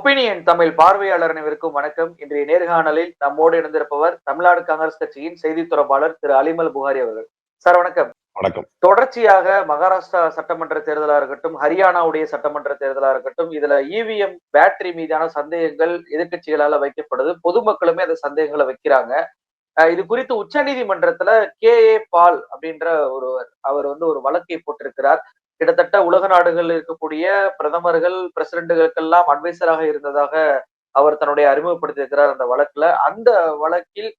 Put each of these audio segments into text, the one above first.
Opinion Tamil பார்வையாளர் அனைவருக்கும் வணக்கம். இன்றைய நேர்காணலில் நம்மோடு இணைந்திருப்பவர் தமிழ்நாடு காங்கிரஸ் கட்சியின் செய்தி தொடர்பாளர் திரு அலிமல் புகாரி அவர்கள். சார் வணக்கம். வணக்கம். தொடர்ச்சியாக மகாராஷ்டிரா சட்டமன்ற தேர்தலா இருக்கட்டும் ஹரியானாவுடைய சட்டமன்ற தேர்தலா இருக்கட்டும் இதுல இவிஎம் பேட்டரி மீதான சந்தேகங்கள் எதிர்க்கட்சிகளால வைக்கப்படுது. பொதுமக்களுமே அந்த சந்தேகங்களை வைக்கிறாங்க. இது குறித்து உச்ச நீதிமன்றத்துல கே ஏ பால் அப்படின்ற ஒருவர் அவர் வந்து ஒரு வழக்கை போட்டிருக்கிறார். கிட்டத்தட்ட உலக நாடுகளில் இருக்கக்கூடிய பிரதமர்கள் பிரசிடண்டுகளுக்கெல்லாம் அட்வைசராக இருந்ததாக அவர் தன்னுடைய அறிமுகப்படுத்தியிருக்கிறார் அந்த வழக்குல. அந்த வழக்கில்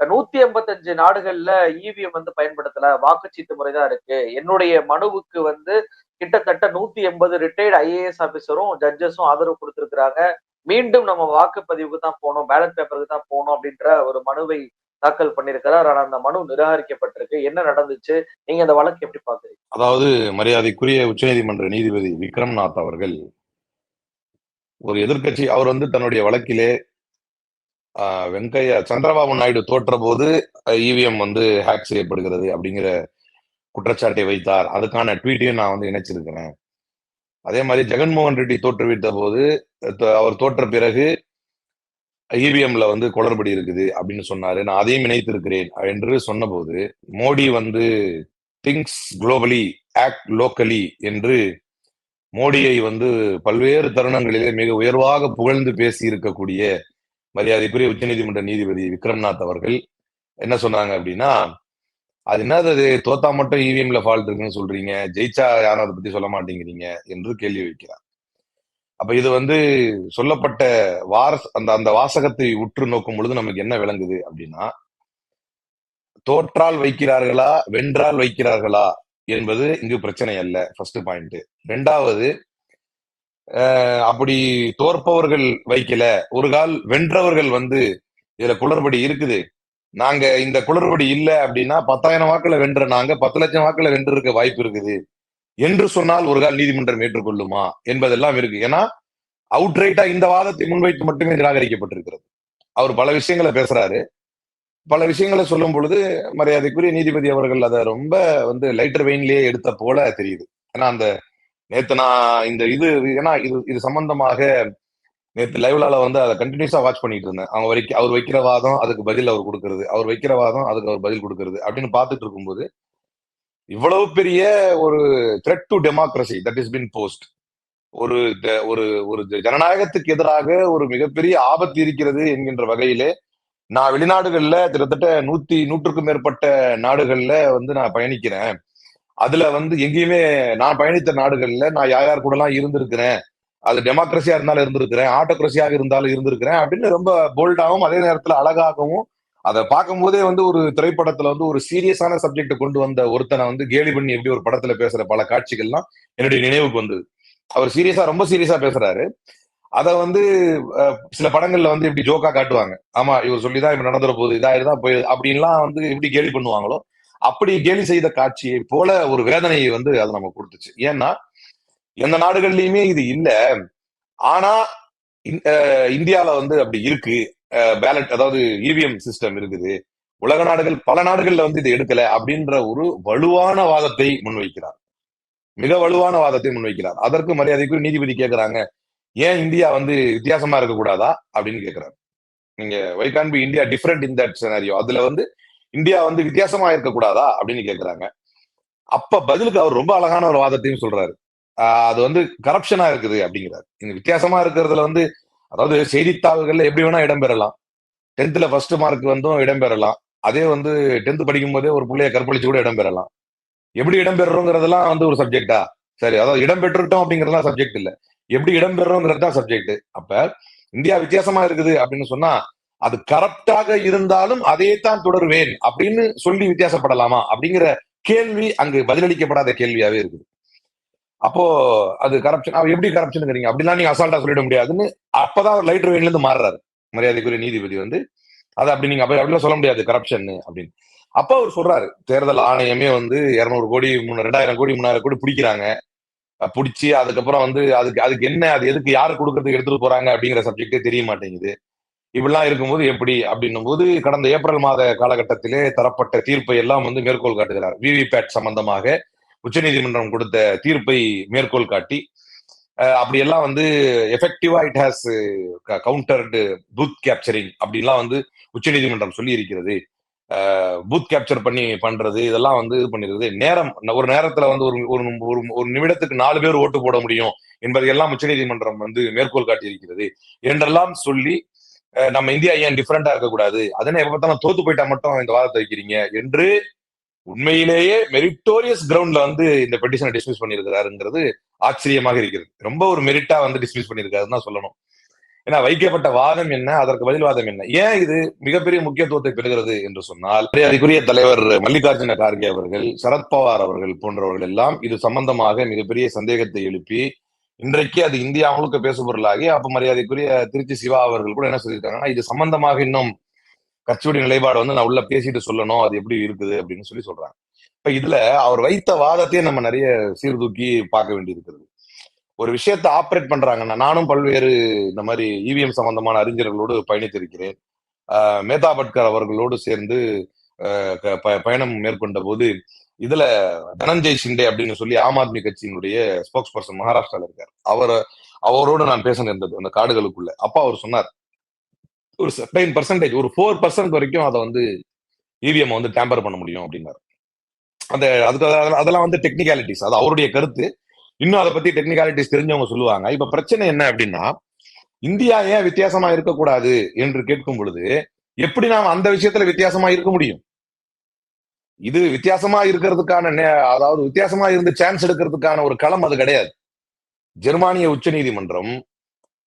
நூத்தி எண்பத்தஞ்சு நாடுகள்ல இவிஎம் வந்து பயன்படுத்தல. வாக்குச்சீட்டு முறைதான் இருக்கு. என்னுடைய மனுவுக்கு வந்து கிட்டத்தட்ட நூத்தி எண்பது ரிட்டையர்டு ஐஏஎஸ் ஆபீசரும் ஜட்ஜஸும் ஆதரவு கொடுத்திருக்கிறாங்க. மீண்டும் நம்ம வாக்குப்பதிவுக்கு தான் போகணும் பேலட் பேப்பருக்கு தான் போகணும் அப்படின்ற ஒரு மனுவை தாக்கல் பண்ணியிருக்கிறார். ஆனா அந்த மனு நிராகரிக்கப்பட்டிருக்கு. என்ன நடந்துச்சு? நீங்க அந்த வழக்கு எப்படி பாக்குறீங்க அதாவது மரியாதைக்குரிய உச்சநீதிமன்ற நீதிபதி விக்ரம்நாத் அவர்கள் ஒரு எதிர்க்கட்சி அவர் வந்து தன்னுடைய வழக்கிலே ஆஹ், வெங்கையா சந்திரபாபு நாயுடு தோற்ற போது இவிஎம் வந்து ஹேக் செய்யப்படுகிறது அப்படிங்கிற குற்றச்சாட்டை வைத்தார். அதுக்கான ட்வீட்டையும் நான் வந்து இணைச்சிருக்கிறேன். அதே மாதிரி ஜெகன்மோகன் ரெட்டி தோற்றுவித்த போது அவர் தோற்ற பிறகு இவிஎம்ல வந்து குளறுபடி இருக்குது அப்படின்னு சொன்னாரு. நான் அதையும் இணைத்திருக்கிறேன் என்று சொன்னபோது மோடி வந்து திங்ஸ் குளோபலி ஆக்ட் லோக்கலி என்று மோடியை வந்து பல்வேறு தருணங்களிலே மிக உயர்வாக புகழ்ந்து பேசி இருக்கக்கூடிய மரியாதைக்குரிய உச்சநீதிமன்ற நீதிபதி விக்ரம்நாத் அவர்கள் என்ன சொன்னாங்க அப்படின்னா அது என்னது அது? தோத்தா மட்டும் இவிஎம்ல ஃபால்ட் இருக்குன்னு சொல்றீங்க. ஜெயிச்சா யாரும் அதை பத்தி சொல்ல மாட்டேங்கிறீங்க என்று கேள்வி வைக்கிறார். அப்ப இது வந்து சொல்லப்பட்ட வார அந்த அந்த வாசகத்தை உற்று நோக்கும் பொழுது நமக்கு என்ன விளங்குது அப்படின்னா தோற்றால் வைக்கிறார்களா வென்றால் வைக்கிறார்களா என்பது இங்கு பிரச்சனை அல்ல ஃபர்ஸ்ட் பாயிண்ட் ரெண்டாவது அப்படி தோற்பவர்கள் வைக்கல ஒரு கால் வென்றவர்கள் வந்து இதுல குளறுபடி இருக்குது. நாங்க இந்த குளறுபடி இல்ல அப்படின்னா பத்தாயிரம் வாக்குல வென்ற நாங்க பத்து லட்சம் வாக்குல வென்றிருக்க வாய்ப்பு இருக்குது. என்று சொன்னால் ஒரு கால் நீதிமன்றம் ஏற்றுக்கொள்ளுமா என்பதெல்லாம் இருக்கு. ஏன்னா அவுட்ரைட்டா இந்த வாதத்தை முன்வைத்து மட்டுமே நிராகரிக்கப்பட்டிருக்கிறது. அவர் பல விஷயங்களை பேசுறாரு. பல விஷயங்களை சொல்லும் பொழுது மரியாதைக்குரிய நீதிபதி அவர்கள் அதை ரொம்ப வந்து லைட்டர் வெயின்லயே எடுத்த போல தெரியுது. ஏன்னா அந்த நேத்து நான் இந்த இது ஏன்னா இது இது சம்பந்தமாக நேற்று லைவ்லால வந்து அதை கண்டினியூஸா வாட்ச் பண்ணிட்டு இருந்தேன். அவங்க வைக்க அவர் வைக்கிற வாதம் அதுக்கு பதில் அவர் கொடுக்கறது. அவர் வைக்கிற வாதம் அதுக்கு அவர் பதில் கொடுக்கறது அப்படின்னு பார்த்துட்டு இருக்கும்போது இவ்வளவு பெரிய ஒரு threat to democracy that is பின் போஸ்ட் ஒரு ஒரு ஒரு ஜனநாயகத்துக்கு எதிராக ஒரு மிகப்பெரிய ஆபத்து இருக்கிறது என்கின்ற வகையிலே நான் வெளிநாடுகள்ல கிட்டத்தட்ட நூத்தி நூற்றுக்கும் மேற்பட்ட நாடுகள்ல வந்து நான் பயணிக்கிறேன். அதுல வந்து எங்கேயுமே நான் பயணித்த நாடுகள்ல நான் யார் யார் கூட எல்லாம் இருந்திருக்கிறேன். அது டெமோக்ரஸியா இருந்தாலும் இருந்திருக்கிறேன். ஆட்டோக்ரஸியாக இருந்தாலும் இருந்திருக்கிறேன் அப்படின்னு ரொம்ப போல்டாகவும் அதே நேரத்துல அழகாகவும் அதை பார்க்கும்போதே வந்து ஒரு திரைப்படத்துல வந்து ஒரு சீரியஸான சப்ஜெக்ட் கொண்டு வந்த ஒருத்தனை வந்து கேலி பண்ணி எப்படி ஒரு படத்துல பேசுற பல காட்சிகள்லாம் என்னுடைய நினைவுக்கு வந்தது. அவர் சீரியஸா ரொம்ப சீரியஸா பேசுறாரு. அத வந்து அஹ், சில படங்கள்ல வந்து இப்படி ஜோக்கா காட்டுவாங்க. ஆமா இவர் சொல்லிதான் இப்ப நடந்துற போகுது இதாயிருதான் போய் அப்படின்லாம் வந்து எப்படி கேலி பண்ணுவாங்களோ அப்படி கேலி செய்த காட்சியை போல ஒரு வேதனையை வந்து அது நமக்கு கொடுத்துச்சு. ஏன்னா எந்த நாடுகள்லயுமே இது இல்ல. ஆனா இந்தியாவில் இந்தியால வந்து அப்படி இருக்கு. பேலட் அதாவது இவிஎம் சிஸ்டம் இருக்குது. உலக நாடுகள் பல நாடுகள்ல வந்து இதை எடுக்கல அப்படின்ற ஒரு வலுவான வாதத்தை முன்வைக்கிறார். மிக வலுவான வாதத்தை முன்வைக்கிறார். அதற்கு மரியாதைக்குரிய நீதிபதி கேக்குறாங்க ஏன் இந்தியா வந்து வித்தியாசமா இருக்கக்கூடாதா? அப்படின்னு கேட்கிறார் நீங்க why can be India different in that scenario அதுல வந்து இந்தியா வந்து வித்தியாசமா இருக்கக்கூடாதா? அப்படின்னு கேட்கிறாங்க அப்ப பதிலுக்கு அவர் ரொம்ப அழகான ஒரு வாதத்தையும் சொல்றாரு. அது வந்து கரப்ஷனா இருக்குது அப்படிங்கிறார். இந்த வித்தியாசமா இருக்கிறதுல வந்து அதாவது செய்தித்தாள்கள்ல எப்படி வேணா இடம்பெறலாம். டென்த்ல ஃபர்ஸ்ட் மார்க் வந்தும் இடம்பெறலாம். அதே வந்து டென்த் படிக்கும் போதே ஒரு பிள்ளைய கற்பழிச்சு கூட இடம்பெறலாம். எப்படி இடம்பெறோங்கிறதெல்லாம் வந்து ஒரு சப்ஜெக்டா சரி அதாவது இடம்பெற்றுட்டோம் அப்படிங்கறதுலாம் சப்ஜெக்ட் இல்ல. எப்படி இடம்பெறோங்கிறது தான் சப்ஜெக்ட் அப்ப இந்தியா வித்தியாசமா இருக்குது அப்படின்னு சொன்னா அது கரப்டாக இருந்தாலும் அதே தான் தொடருவேன் அப்படின்னு சொல்லி வித்தியாசப்படலாமா அப்படிங்கிற கேள்வி அங்கு பதிலளிக்கப்படாத கேள்வியாவே இருக்குது. அப்போ அது கரப்ஷன் அவர் எப்படி கரப்ஷனுங்கிறீங்க அப்படிலாம் நீங்க அசால்ட்டா சொல்லிட முடியாதுன்னு அப்பதான் அவர் லைட்டர் வெயின்ல இருந்து மாறுறாரு. மரியாதைக்குரிய நீதிபதி வந்து அதை அப்படி நீங்க அப்படி அப்படிலாம் சொல்ல முடியாது கரப்ஷன் அப்படின்னு. அப்ப அவர் சொல்றாரு தேர்தல் ஆணையமே வந்து இருநூறு கோடி மூணு ரெண்டாயிரம் கோடி மூணாயிரம் கோடி பிடிக்கிறாங்க. பிடிச்சி அதுக்கப்புறம் வந்து அதுக்கு அதுக்கு என்ன அது எதுக்கு யாரு கொடுக்கறதுக்கு எடுத்துட்டு போறாங்க அப்படிங்கிற சப்ஜெக்டே தெரிய மாட்டேங்குது. இப்படிலாம் இருக்கும்போது எப்படி அப்படின்னும் போது கடந்த ஏப்ரல் மாத காலகட்டத்திலே தரப்பட்ட தீர்ப்பை எல்லாம் வந்து மேற்கோள் காட்டுகிறார். விவிபேட் சம்பந்தமாக உச்சநீதிமன்றம் கொடுத்த தீர்ப்பை மேற்கோள் காட்டி அப்படியெல்லாம் வந்து எஃபெக்டிவா it has countered booth capturing அப்படின்லாம் வந்து உச்சநீதிமன்றம் சொல்லி இருக்கிறது பூத் கேப்சர் பண்ணி பண்றது இதெல்லாம் வந்து இது பண்ணிருக்குது நேரம் ஒரு நேரத்துல வந்து ஒரு ஒரு ஒரு நிமிடத்துக்கு நாலு பேர் ஓட்டு போட முடியும் என்பதையெல்லாம் உச்சநீதிமன்றம் வந்து மேற்கோள் காட்டி இருக்கிறது என்றெல்லாம் சொல்லி நம்ம இந்தியா ஏன் டிஃப்ரெண்டா இருக்கக்கூடாது? அதனால எப்ப பார்த்தாலும் தோத்து போயிட்டா மட்டும் இந்த வாதத்தை வைக்கிறீங்க என்று உண்மையிலேயே மெரிட்டோரியஸ் கிரவுண்ட்ல வந்து இந்த பெட்டிஷனை டிஸ்மிஸ் பண்ணியிருக்கிறாருங்கிறது ஆச்சரியமாக இருக்கிறது. ரொம்ப ஒரு மெரிட்டா வந்து டிஸ்மிஸ் பண்ணியிருக்காருன்னு தான் சொல்லணும். ஏன்னா வைக்கப்பட்ட வாதம் என்ன? அதற்கு பதில் வாதம் என்ன? ஏன் இது மிகப்பெரிய முக்கியத்துவத்தை பெறுகிறது என்று சொன்னால் அதுக்குரிய தலைவர் மல்லிகார்ஜுன கார்கே அவர்கள் சரத்பவார் அவர்கள் போன்றவர்கள் எல்லாம் இது சம்பந்தமாக மிகப்பெரிய சந்தேகத்தை எழுப்பி இன்றைக்கு அது இந்தியா முழுக்க பேசுபொருளாகி அப்ப மரியாதைக்குரிய திருச்சி சிவா அவர்கள் கூட என்ன சொல்லியிருக்காங்கன்னா இது சம்பந்தமாக இன்னும் கட்சியுடைய நிலைப்பாடு வந்து நான் உள்ள பேசிட்டு சொல்லணும் அது எப்படி இருக்குது அப்படின்னு சொல்லி சொல்றாங்க. இப்ப இதுல அவர் வைத்த வாதத்தையே நம்ம நிறைய சீர்தூக்கி பார்க்க வேண்டியிருக்கிறது. ஒரு விஷயத்தை ஆப்ரேட் பண்றாங்கன்னா நானும் பல்வேறு இந்த மாதிரி இவிஎம் சம்பந்தமான அறிஞர்களோடு பயணித்திருக்கிறேன். ஆஹ் மேதா பட்கர் அவர்களோடு சேர்ந்து ப- பயணம் மேற்கொண்ட போது இதுல தனஞ்சய் ஷிண்டே அப்படின்னு சொல்லி ஆம் ஆத்மி கட்சியினுடைய ஸ்போக்ஸ் பர்சன் மகாராஷ்டிரால இருக்கார். அவர் அவரோடு நான் பேச நேர்ந்தது அந்த காடுகளுக்குள்ள. அப்பா அவர் சொன்னார் ஒரு செவன் பர்சன்டேஜ் ஒரு ஃபோர் பர்சன்ட் வரைக்கும் அதை வந்து இவிஎம் வந்து டேம்பர் பண்ண முடியும் அப்படின்னாரு. அந்த அதுக்கு அதெல்லாம் அதெல்லாம் வந்து டெக்னிகாலிட்டிஸ் அது அவருடைய கருத்து. இன்னும் அதை பத்தி டெக்னிகாலிட்டிஸ் தெரிஞ்சவங்க சொல்லுவாங்க. இப்ப பிரச்சனை என்ன அப்படின்னா இந்தியா ஏன் வித்தியாசமா இருக்கக்கூடாது என்று கேட்கும் பொழுது எப்படி நாம் அந்த விஷயத்துல வித்தியாசமா இருக்க முடியும்? இது வித்தியாசமா இருக்கிறதுக்கான அதாவது வித்தியாசமா இருந்து சான்ஸ் எடுக்கிறதுக்கான ஒரு களம் அது கிடையாது. ஜெர்மானிய உச்சநீதிமன்றம்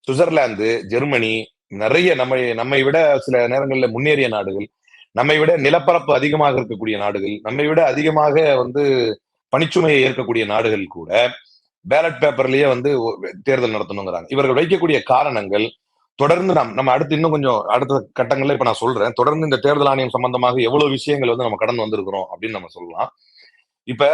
சுவிட்சர்லாந்து ஜெர்மனி நிறைய நம்ம நம்மை விட சில நேரங்களில் முன்னேறிய நாடுகள் நம்மை விட நிலப்பரப்பு அதிகமாக இருக்கக்கூடிய நாடுகள் நம்மை விட அதிகமாக வந்து பணிச்சுமையை ஏற்கக்கூடிய நாடுகள் கூட பேலட் பேப்பர்லயே வந்து தேர்தல் நடத்தணுங்கிறாங்க. இவர்கள் வைக்கக்கூடிய காரணங்கள் தொடர்ந்து நம் நம்ம அடுத்து இன்னும் கொஞ்சம் அடுத்த கட்டங்கள்ல இப்ப நான் சொல்றேன். தொடர்ந்து இந்த தேர்தல் ஆணையம் சம்பந்தமாக எவ்வளவு விஷயங்கள் வந்து நம்ம கடந்து வந்திருக்கிறோம் அப்படின்னு நம்ம சொல்லலாம். இப்ப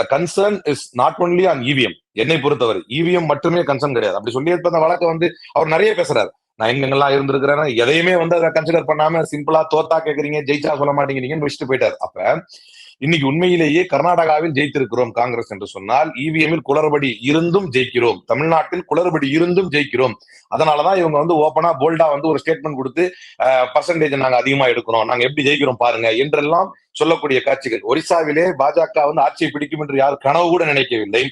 the concern is not only on EVM என்னை பொறுத்தவரை இவிஎம் மட்டுமே கன்சர்ன் கிடையாது. அப்படி சொல்லி இப்ப அந்த வழக்கை வந்து அவர் நிறைய பேசுறாரு. நான் எங்கெங்கெல்லாம் இருந்திருக்கிறேன் எதையுமே வந்து அதை கன்சிடர் பண்ணாம சிம்பிளா தோத்தா கேக்குறீங்க ஜெயிச்சா சொல்ல மாட்டேங்கிறீங்கன்னு வச்சுட்டு போயிட்டார். அப்ப இன்னைக்கு உண்மையிலேயே கர்நாடகாவில் ஜெயித்திருக்கிறோம் காங்கிரஸ் என்று சொன்னால் இவிஎம்மில் குளறுபடி இருந்தும் ஜெயிக்கிறோம். தமிழ்நாட்டில் குளறுபடி இருந்தும் ஜெயிக்கிறோம். அதனாலதான் இவங்க வந்து ஓப்பனா போல்டா வந்து ஒரு ஸ்டேட்மெண்ட் கொடுத்து பர்சன்டேஜ் நாங்க அதிகமா எடுக்கிறோம். நாங்க எப்படி ஜெயிக்கிறோம் பாருங்க என்றெல்லாம் சொல்லக்கூடிய காட்சிகள். ஒரிசாவிலே பாஜக வந்து ஆட்சியை பிடிக்கும் என்று யார் கனவு கூட நினைக்கவில்லை.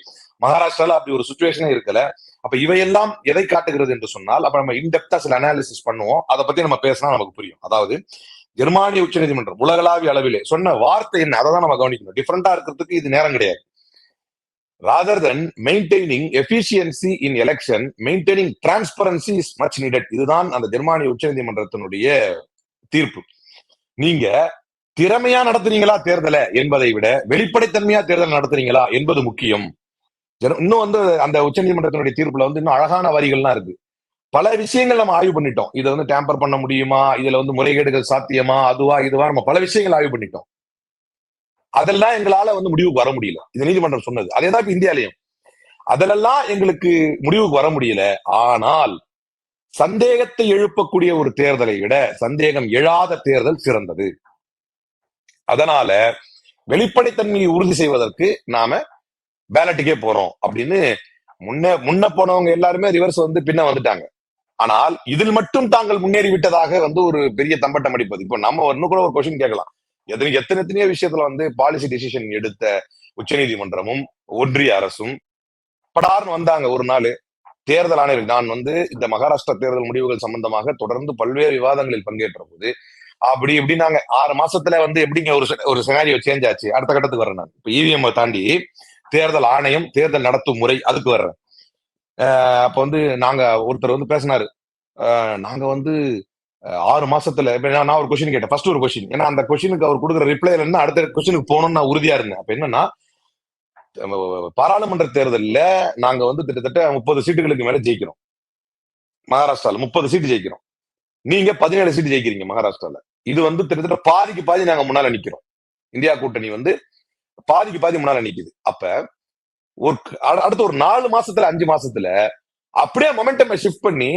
மகாராஷ்டிரால அப்படி ஒரு சுச்சுவேஷனே இருக்கல. அப்ப இவையெல்லாம் எதை காட்டுகிறது என்று சொன்னால் அப்ப நம்ம இன்டெப்தா சில அனாலிசிஸ் பண்ணுவோம். அதை பத்தி நம்ம பேசினா நமக்கு புரியும். அதாவது ஜெர்மானிய உச்சநீதிமன்றம் உலகளாவிய அளவிலே சொன்ன வார்த்தை என்ன? அதை தான் நம்ம கவனிக்கணும். டிஃப்ரெண்டா இருக்கிறதுக்கு இது நேரம் கிடையாது. Rather than maintaining efficiency in election maintaining transparency is much needed இதுதான் அந்த ஜெர்மானிய உச்சநீதிமன்றத்தினுடைய தீர்ப்பு. நீங்க திறமையா நடத்துறீங்களா தேர்தலை என்பதை விட வெளிப்படைத்தன்மையா தேர்தல் நடத்துறீங்களா என்பது முக்கியம். இன்னும் வந்து அந்த உச்சநீதிமன்றத்தினுடைய தீர்ப்புல வந்து இன்னும் அழகான வரிகள்லாம் இருக்கு. பல விஷயங்கள் நம்ம ஆய்வு பண்ணிட்டோம். இதை வந்து டேம்பர் பண்ண முடியுமா? இதுல வந்து முறைகேடுகள் சாத்தியமா? அதுவா இதுவா நம்ம பல விஷயங்கள் ஆய்வு பண்ணிட்டோம். அதெல்லாம் எங்களால வந்து முடிவுக்கு வர முடியல. இது நீதிமன்றம் சொன்னது. அதேதான் இப்ப இந்தியாலயும். அதிலெல்லாம் எங்களுக்கு முடிவுக்கு வர முடியல. ஆனால் சந்தேகத்தை எழுப்பக்கூடிய ஒரு தேர்தலை விட சந்தேகம் எழாத தேர்தல் சிறந்தது. அதனால வெளிப்படைத்தன்மையை உறுதி செய்வதற்கு நாம பேலட்டுக்கே போறோம் அப்படின்னு முன்ன முன்ன போனவங்க எல்லாருமே ரிவர்ஸ் வந்து பின்ன வந்துட்டாங்க. ஆனால் இதில் மட்டும் தாங்கள் முன்னேறி விட்டதாக வந்து ஒரு பெரிய தம்பட்டம் அடிப்பது. இப்போ நம்ம இன்னும் கூட ஒரு கொஸ்டின் கேட்கலாம். எத்தனை எத்தனை எத்தனையோ விஷயத்துல வந்து பாலிசி டிசிஷன் எடுத்த உச்சநீதிமன்றமும் ஒன்றிய அரசும் படார்னு வந்தாங்க ஒரு நாள். தேர்தல் ஆணையர் நான் வந்து இந்த மகாராஷ்டிரா தேர்தல் முடிவுகள் சம்பந்தமாக தொடர்ந்து பல்வேறு விவாதங்களில் பங்கேற்ற போது அப்படி இப்படின்னாங்க. ஆறு மாசத்துல வந்து எப்படிங்க ஒரு ஒரு சினாரியோ சேஞ்ச் ஆச்சு? அடுத்த கட்டத்துக்கு வரேன் நான். இப்ப இவிஎம் தாண்டி தேர்தல் ஆணையம் தேர்தல் நடத்தும் முறை அதுக்கு வர்றேன் அஹ் அப்ப வந்து நாங்க ஒருத்தர் வந்து பேசினாரு. நாங்க வந்து ஆறு மாசத்துல இப்ப நான் ஒரு கொஸ்டின் கேட்டேன். ஃபர்ஸ்ட் ஒரு கொஸ்டின் ஏன்னா அந்த கொஸ்டினுக்கு அவர் கொடுக்குற ரிப்ளைல இருந்து அடுத்த கொஸ்டினுக்கு போகணும்னு நான் உறுதியா இருந்தேன். அப்ப என்னன்னா பாராளுமன்ற தேர்தல்ல நாங்க வந்து கிட்டத்தட்ட முப்பது சீட்டுகளுக்கு மேல ஜெயிக்கிறோம். மகாராஷ்டிரால முப்பது சீட்டு ஜெயிக்கிறோம். நீங்க பதினேழு சீட்டு ஜெயிக்கிறீங்க மகாராஷ்டிரால. இது வந்து கிட்டத்தட்ட பாதிக்கு பாதி நாங்க முன்னால நிக்கிறோம். இந்தியா கூட்டணி வந்து பாதிக்கு பாதி முன்னால நிக்குது. அப்ப ஒரு அடுத்த ஒரு நாலு மாசத்துல அஞ்சு மாசத்துல அப்படியே மொமெண்டம் ஷிஃப்ட் பண்ணி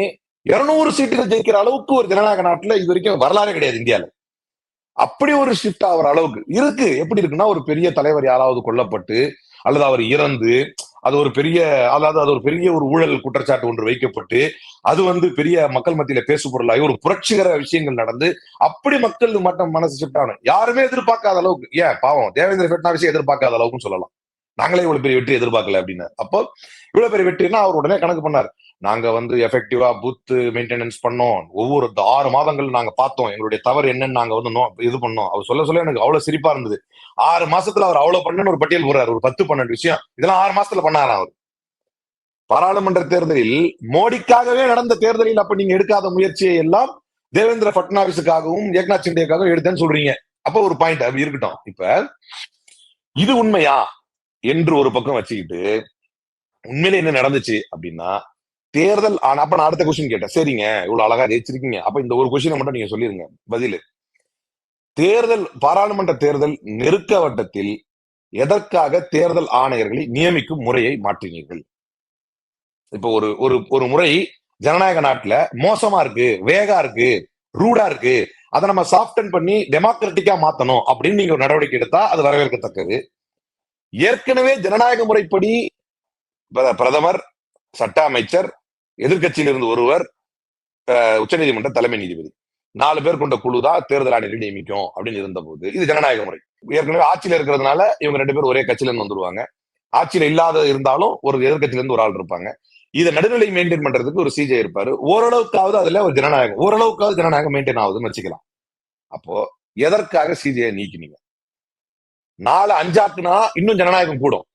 இருநூறு சீட்டுகள் ஜெயிக்கிற அளவுக்கு ஒரு ஜனநாயக நாட்டுல இது வரைக்கும் வரலாறு கிடையாது இந்தியால. அப்படி ஒரு ஷிஃப்ட் ஆகிற அளவுக்கு இருக்கு. எப்படி இருக்குன்னா ஒரு பெரிய தலைவர் யாராவது கொல்லப்பட்டு அல்லது அவர் இறந்து அது ஒரு பெரிய அதாவது அது ஒரு பெரிய ஒரு ஊழல் குற்றச்சாட்டு ஒன்று வைக்கப்பட்டு அது வந்து பெரிய மக்கள் மத்தியில பேசு பொருளாகி ஒரு புரட்சிகர விஷயங்கள் நடந்து அப்படி மக்கள் மட்டும் மனசு ஷிஃப்ட் ஆகணும். யாருமே எதிர்பார்க்காத அளவுக்கு ஏன் பாவம் தேவேந்திர ஃபட்னாவிஸே எதிர்பார்க்காத அளவுக்குன்னு சொல்லலாம். நாங்களே இவ்வளவு பெரிய வெற்றி எதிர்பார்க்கல அப்படின்னு. அப்போ இவ்வளவு பெரிய வெற்றினா அவர் உடனே கணக்கு பண்ணார். நாங்க வந்து எஃபெக்டிவா புத்து மெயின்டெனன்ஸ் பண்ணோம். ஒவ்வொரு ஆறு மாதங்கள் நாங்க பார்த்தோம். எங்களுடைய தவறு என்னன்னு நாங்க வந்து நோ- இது பண்ணோம். அவர் சொல்ல சொல்ல எனக்கு அவ்வளவு சிரிப்பா இருந்தது. ஆறு மாசத்துல அவர் அவ்வளவு பண்ணுன்னு ஒரு பட்டியல் போடுறாரு. ஒரு பத்து பன்னெண்டு விஷயம். இதெல்லாம் ஆறு மாசத்துல பண்ணாராம் அவர்? பாராளுமன்ற தேர்தலில் மோடிக்காகவே நடந்த தேர்தலில் அப்ப நீங்க எடுக்காத முயற்சியை எல்லாம் தேவேந்திர பட்னாவிஸுக்காகவும் ஏக்நாத் சிண்டேக்காகவும் எடுத்தேன்னு சொல்றீங்க. அப்ப ஒரு பாயிண்ட் அது இருக்கட்டும். இப்ப இது உண்மையா? என்று ஒரு பக்கம் வச்சுக்கிட்டு உண்மையில என்ன நடந்துச்சு அப்படின்னா தேர்தல் ஆனா அப்ப நான் அடுத்த கொஸ்டின் கேட்டேன். சரிங்க இவ்வளவு அழகா ஜெயிச்சிருக்கீங்க. அப்ப இந்த ஒரு கொஸ்டினை மட்டும் நீங்க சொல்லிருங்க. பதில். தேர்தல் பாராளுமன்ற தேர்தல் நெருக்க வட்டத்தில் எதற்காக தேர்தல் ஆணையர்களை நியமிக்கும் முறையை மாற்றினீர்கள்? இப்ப ஒரு ஒரு ஒரு முறை ஜனநாயக நாட்டுல மோசமா இருக்கு வேகா இருக்கு ரூடா இருக்கு. அதை நம்ம சாஃப்டன் பண்ணி டெமோக்ராட்டிக்கா மாத்தணும் அப்படின்னு நீங்க ஒரு நடவடிக்கை எடுத்தா அது வரவேற்கத்தக்கது. ஏற்கனவே ஜனநாயக முறைப்படி பிரதமர் சட்ட அமைச்சர் எதிர்க்கட்சியில் இருந்து ஒருவர் அஹ், உச்சநீதிமன்ற தலைமை நீதிபதி. நாலு பேர் கொண்ட குழு தான் தேர்தல் ஆணையரை நியமிக்கும் அப்படின்னு இருந்தபோது இது ஜனநாயக முறை. ஏற்கனவே ஆட்சியில இருக்கிறதுனால இவங்க ரெண்டு பேரும் ஒரே கட்சியில இருந்து வந்துருவாங்க. ஆட்சியில இல்லாத இருந்தாலும் ஒரு எதிர்கட்சியில இருந்து ஒரு ஆள் இருப்பாங்க. இதை நடுநிலை மெயின்டைன் பண்றதுக்கு ஒரு சிஜே இருப்பாரு. ஓரளவுக்காவது அதுல ஒரு ஜனநாயகம் ஓரளவுக்காவது ஜனநாயகம் மெயின்டைன் ஆகுதுன்னு வச்சுக்கலாம். அப்போ எதற்காக சிஜே நீக்கினீங்க? நாலு அஞ்சாக்குனா இன்னும் ஜனநாயகம் கூடும்.